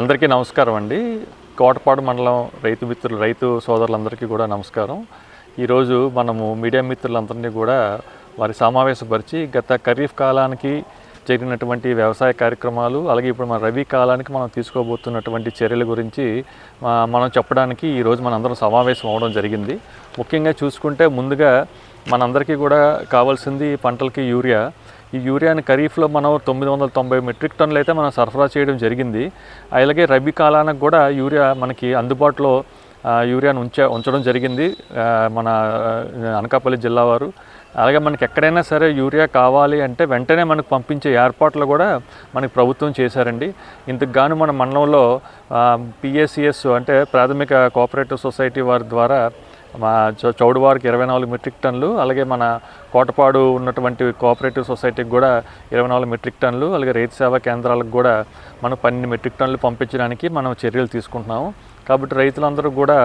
అందరికీ నమస్కారం అండి. కోటపాడు మండలం రైతు మిత్రులు రైతు సోదరులందరికీ కూడా నమస్కారం. ఈరోజు మనము మీడియా మిత్రులందరినీ కూడా వారి సమావేశపరిచి గత ఖరీఫ్ కాలానికి జరిగినటువంటి వ్యవసాయ కార్యక్రమాలు అలాగే ఇప్పుడు మన రబీ కాలానికి మనం తీసుకోబోతున్నటువంటి చర్యల గురించి మనం చెప్పడానికి ఈరోజు మనందరం సమావేశం అవడం జరిగింది. ముఖ్యంగా చూసుకుంటే ముందుగా మనందరికీ కూడా కావాల్సింది పంటలకి యూరియా. ఈ యూరియాని ఖరీఫ్లో మనం తొమ్మిది వందల తొంభై మెట్రిక్ టన్నులు అయితే మనం సరఫరా చేయడం జరిగింది. అలాగే రబీ కాలానికి కూడా యూరియా మనకి అందుబాటులో యూరియాను ఉంచ ఉంచడం జరిగింది మన అనకాపల్లి జిల్లా వారు. అలాగే మనకి ఎక్కడైనా సరే యూరియా కావాలి అంటే వెంటనే మనకు పంపించే ఏర్పాట్లు కూడా మనకి ప్రభుత్వం చేశారండి. ఇంతకు గాను మన మండలంలో పిఎస్సిఎస్ అంటే ప్రాథమిక కోఆపరేటివ్ సొసైటీ వారి ద్వారా మా చౌ- చౌడువారికి ఇరవై నాలుగు మెట్రిక్ టన్నులు అలాగే మన కోటపాడు ఉన్నటువంటి కోఆపరేటివ్ సొసైటీకి కూడా ఇరవై నాలుగు మెట్రిక్ టన్లు అలాగే రైతు సేవా కేంద్రాలకు కూడా మనం పన్నెండు మెట్రిక్ టన్నులు పంపించడానికి మనం చర్యలు తీసుకుంటున్నాము. కాబట్టి రైతులందరూ కూడా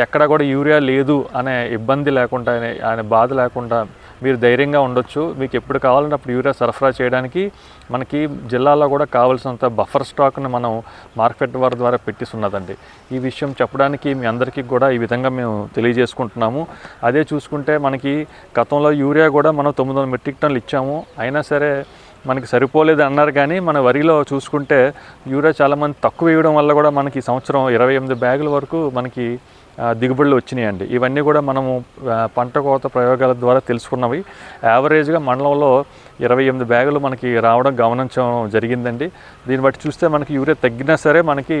ఎక్కడా కూడా యూరియా లేదు అనే ఇబ్బంది లేకుండా అనే బాధ లేకుండా మీరు ధైర్యంగా ఉండొచ్చు. మీకు ఎప్పుడు కావాలంటే అప్పుడు యూరియా సరఫరా చేయడానికి మనకి జిల్లాలో కూడా కావాల్సినంత బఫర్ స్టాక్ను మనం మార్కెట్ వారి ద్వారా పెట్టిస్తున్నదండి. ఈ విషయం చెప్పడానికి మీ అందరికీ కూడా ఈ విధంగా మేము తెలియజేసుకుంటున్నాము. అదే చూసుకుంటే మనకి గతంలో యూరియా కూడా మనం తొమ్మిది వందల మెట్రిక్ టన్నులు ఇచ్చాము. అయినా సరే మనకి సరిపోలేదు అన్నారు కానీ మన వరిలో చూసుకుంటే యూరియా చాలామంది తక్కువ వేయడం వల్ల కూడా మనకి ఈ సంవత్సరం ఇరవై ఎనిమిది బ్యాగుల వరకు మనకి దిగుబడులు వచ్చినాయండి. ఇవన్నీ కూడా మనము పంట కోత ప్రయోగాల ద్వారా తెలుసుకున్నవి. యావరేజ్గా మండలంలో ఇరవై ఎనిమిది బ్యాగులు మనకి రావడం గమనించడం జరిగిందండి. దీన్ని బట్టి చూస్తే మనకి యూరియా తగ్గినా సరే మనకి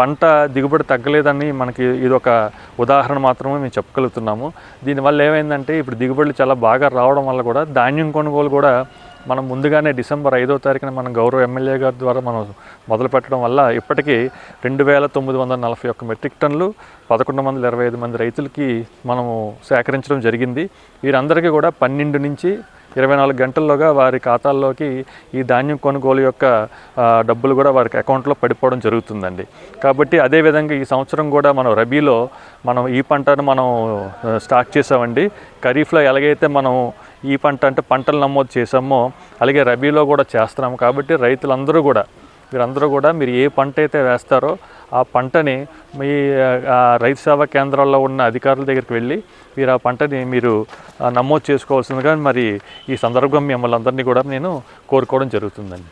పంట దిగుబడి తగ్గలేదని మనకి ఇది ఒక ఉదాహరణ మాత్రమే మేము చెప్పగలుగుతున్నాము. దీనివల్ల ఏమైందంటే ఇప్పుడు దిగుబడులు చాలా బాగా రావడం వల్ల కూడా ధాన్యం కొనుగోలు కూడా మనం ముందుగానే డిసెంబర్ ఐదో తారీఖున మనం గౌరవ ఎమ్మెల్యే గారి ద్వారా మనం మొదలు పెట్టడం వల్ల ఇప్పటికీ రెండు వేల తొమ్మిది వందల నలభై ఒక్క మెట్రిక్ టన్నులు పదకొండు వందల ఇరవై ఐదు మంది రైతులకి మనము సేకరించడం జరిగింది. వీరందరికీ కూడా పన్నెండు నుంచి ఇరవై నాలుగు గంటల్లోగా వారి ఖాతాల్లోకి ఈ ధాన్యం కొనుగోలు యొక్క డబ్బులు కూడా వారికి అకౌంట్లో పడిపోవడం జరుగుతుందండి. కాబట్టి అదేవిధంగా ఈ సంవత్సరం కూడా మనం రబీలో మనం ఈ పంటను మనం స్టార్ట్ చేసామండి ఖరీఫ్లో ఎలాగైతే మనం ఈ పంట అంటే పంటలు నమోదు చేసామో అలాగే రబీలో కూడా చేస్తున్నాము కాబట్టి రైతులందరూ కూడా మీరందరూ కూడా మీరు ఏ పంట అయితే వేస్తారో ఆ పంటని మీ రైతు సేవా కేంద్రాల్లో ఉన్న అధికారుల దగ్గరికి వెళ్ళి మీరు ఆ పంటని మీరు నమోదు చేసుకోవాల్సిందిగా మరి ఈ సందర్భం మిమ్మల్ని అందరినీ కూడా నేను కోరుకోవడం జరుగుతుందండి.